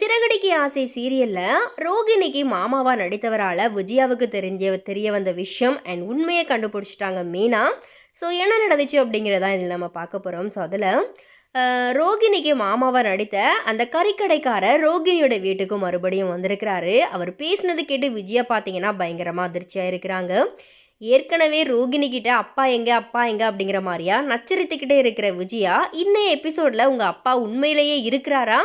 சிறகடிக்கு ஆசை சீரியலில் ரோகிணிக்கு மாமாவா நடித்தவரால் விஜயாவுக்கு தெரிஞ்ச தெரிய வந்த விஷயம் அண்ட் உண்மையை கண்டுபிடிச்சிட்டாங்க மீனா. ஸோ என்ன நடந்துச்சு அப்படிங்கிறதான் இதில் நம்ம பார்க்க போகிறோம் ஸோ அதில் ரோகிணிக்கு மாமாவை நடித்த அந்த கறிக்கடைக்காரர் ரோகிணியோட வீட்டுக்கு மறுபடியும் வந்திருக்கிறாரு. அவர் பேசினது கேட்டு விஜயா பார்த்தீங்கன்னா பயங்கரமாக அதிர்ச்சியாக இருக்கிறாங்க. ஏற்கனவே ரோகிணிக்கிட்ட அப்பா எங்க அப்பா எங்க? அப்படிங்கிற மாதிரியா நச்சரித்துக்கிட்டே இருக்கிற விஜயா இன்னைய எபிசோடில் உங்கள் அப்பா உண்மையிலேயே இருக்கிறாரா?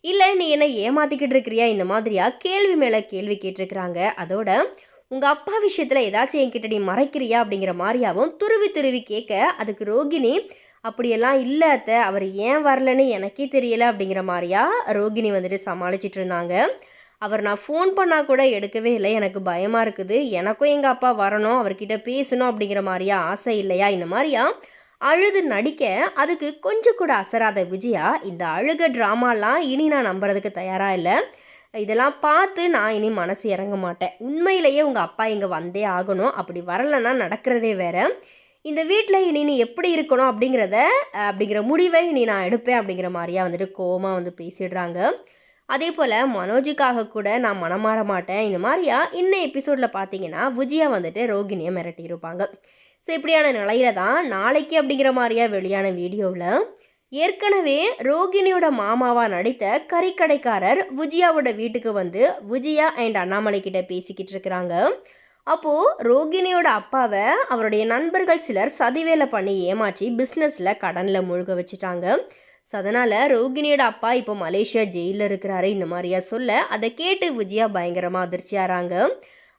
இல்லை நீ என்ன ஏமாத்திக்கிட்டு இருக்கிறியா? இந்த மாதிரியா? கேள்வி மேலே கேள்வி கேட்டிருக்கிறாங்க. அதோட உங்கள் அப்பா விஷயத்தில் ஏதாச்சும் என்கிட்ட நீ மறைக்கிறியா? அப்படிங்கிற மாதிரியாவும் துருவி துருவி கேட்க அதுக்கு ரோகிணி அப்படியெல்லாம் இல்லை அத்தை. அவர் ஏன் வரலன்னு எனக்கே தெரியல. அப்படிங்கிற மாதிரியா ரோகிணி வந்துட்டு சமாளிச்சிட்டு இருந்தாங்க. அவர் நான் ஃபோன் பண்ணால் கூட எடுக்கவே இல்லை. எனக்கு பயமாக இருக்குது. எனக்கும் எங்கள் அப்பா வரணும். அவர்கிட்ட பேசணும். அப்படிங்கிற மாதிரியா ஆசை இல்லையா? இந்த மாதிரியா அழுது நடிக்க அதுக்கு கொஞ்சம் கூட அசராத விஜயா இந்த அழுக ட்ராமாலாம் இனி நான் நம்புறதுக்கு தயாராக இல்லை. இதெல்லாம் பார்த்து நான் இனி மனசு இறங்க மாட்டேன். உண்மையிலேயே உங்கள் அப்பா இங்கே வந்தே ஆகணும். அப்படி வரலைன்னா நடக்கிறதே வேற. இந்த வீட்டில் இனி நீ எப்படி இருக்கணும் அப்படிங்கிறத அப்படிங்கிற முடிவை இனி நான் எடுப்பேன் அப்படிங்கிற மாதிரியா வந்துட்டு கோவமாக வந்து பேசிடுறாங்க. அதே போல் மனோஜுக்காக கூட நான் மனமாற மாட்டேன். இந்த மாதிரியா இன்னும் எபிசோடில் பார்த்தீங்கன்னா விஜயா வந்துட்டு ரோகிணியை மிரட்டியிருப்பாங்க. ஸோ இப்படியான நிலையில தான் நாளைக்கு அப்படிங்கிற மாதிரியா வெளியான வீடியோவில் ஏற்கனவே ரோகிணியோட மாமாவா நடித்த கறிக்கடைக்காரர் விஜயாவோட வீட்டுக்கு வந்து விஜயா அண்ட் அண்ணாமலை கிட்ட பேசிக்கிட்டு இருக்கிறாங்க. அப்போது ரோகிணியோட அப்பாவை அவருடைய நண்பர்கள் சிலர் சதிவேலை பண்ணி ஏமாற்றி பிஸ்னஸில் கடனில் மூழ்க வச்சுட்டாங்க. ஸோ அதனால் ரோகிணியோட அப்பா இப்போ மலேசியா ஜெயிலில் இருக்கிறாரு இந்த மாதிரியா சொல்ல அதை கேட்டு விஜயா பயங்கரமாக அதிர்ச்சியாகிறாங்க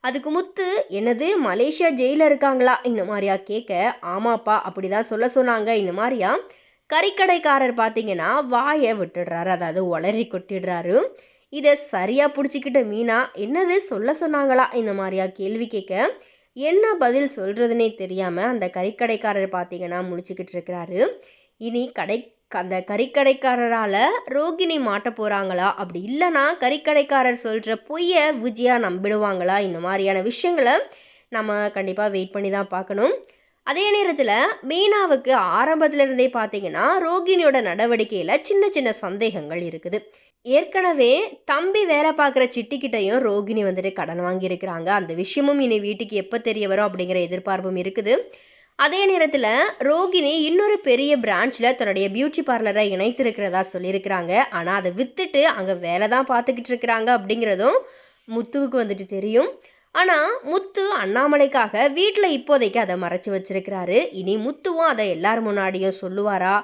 அதுக்கு முத்து என்னது மலேசியா ஜெயிலில் இருக்காங்களா? இந்த மாதிரியா கேட்க ஆமாப்பா அப்படி தான் சொல்ல சொன்னாங்க. இந்த மாதிரியா கறிக்கடைக்காரர் பார்த்தீங்கன்னா வாயை விட்டுடுறாரு அதாவது ஒளரி கொட்டிடுறாரு. இதை சரியாக பிடிச்சிக்கிட்ட மீனா என்னது சொல்ல சொன்னாங்களா? இந்த மாதிரியா கேள்வி கேட்க என்ன பதில் சொல்கிறதுனே தெரியாமல் அந்த கறிக்கடைக்காரர் பார்த்தீங்கன்னா முடிச்சுக்கிட்டு இருக்கிறாரு. இனி கடை அந்த கறிக்கடைக்காரரால் ரோகிணி மாட்ட போகிறாங்களா அப்படி இல்லைனா கறிக்கடைக்காரர் சொல்கிற பொய்யை விஜயா நம்பிடுவாங்களா? இந்த மாதிரியான விஷயங்களை நம்ம கண்டிப்பாக வெயிட் பண்ணி தான் பார்க்கணும். அதே நேரத்தில் மீனாவுக்கு ஆரம்பத்திலிருந்தே பார்த்தீங்கன்னா ரோகிணியோட நடவடிக்கையில் சின்ன சின்ன சந்தேகங்கள் இருக்குது. ஏற்கனவே தம்பி வேலை பார்க்குற சிட்டிக்கிட்டையும் ரோகிணி வந்துட்டு கடன் வாங்கியிருக்கிறாங்க. அந்த விஷயமும் இனி வீட்டுக்கு எப்போ தெரிய வரும் அப்படிங்கிற எதிர்பார்ப்பும் இருக்குது. அதே நேரத்தில் ரோகிணி இன்னொரு பெரிய பிரான்ச்சில் தன்னுடைய பியூட்டி பார்லரை இணைத்திருக்கிறதா சொல்லியிருக்கிறாங்க. ஆனால் அதை விற்றுட்டு அங்கே வேலை தான் பார்த்துக்கிட்டு இருக்கிறாங்க அப்படிங்கிறதும் முத்துவுக்கு வந்துட்டு தெரியும். ஆனால் முத்து அண்ணாமலைக்காக வீட்டில் இப்போதைக்கு அதை மறைச்சி வச்சிருக்கிறாரு. இனி முத்துவும் அதை எல்லார் முன்னாடியும் சொல்லுவாரா?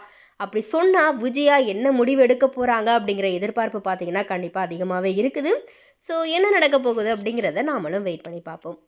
அப்படி சொன்னால் விஜயா என்ன முடிவு எடுக்க போகிறாங்க அப்படிங்கிற எதிர்பார்ப்பு பார்த்தீங்கன்னா கண்டிப்பாக அதிகமாகவே இருக்குது. ஸோ என்ன நடக்க போகுது அப்படிங்கிறத நாமளும் வெயிட் பண்ணி பார்ப்போம்.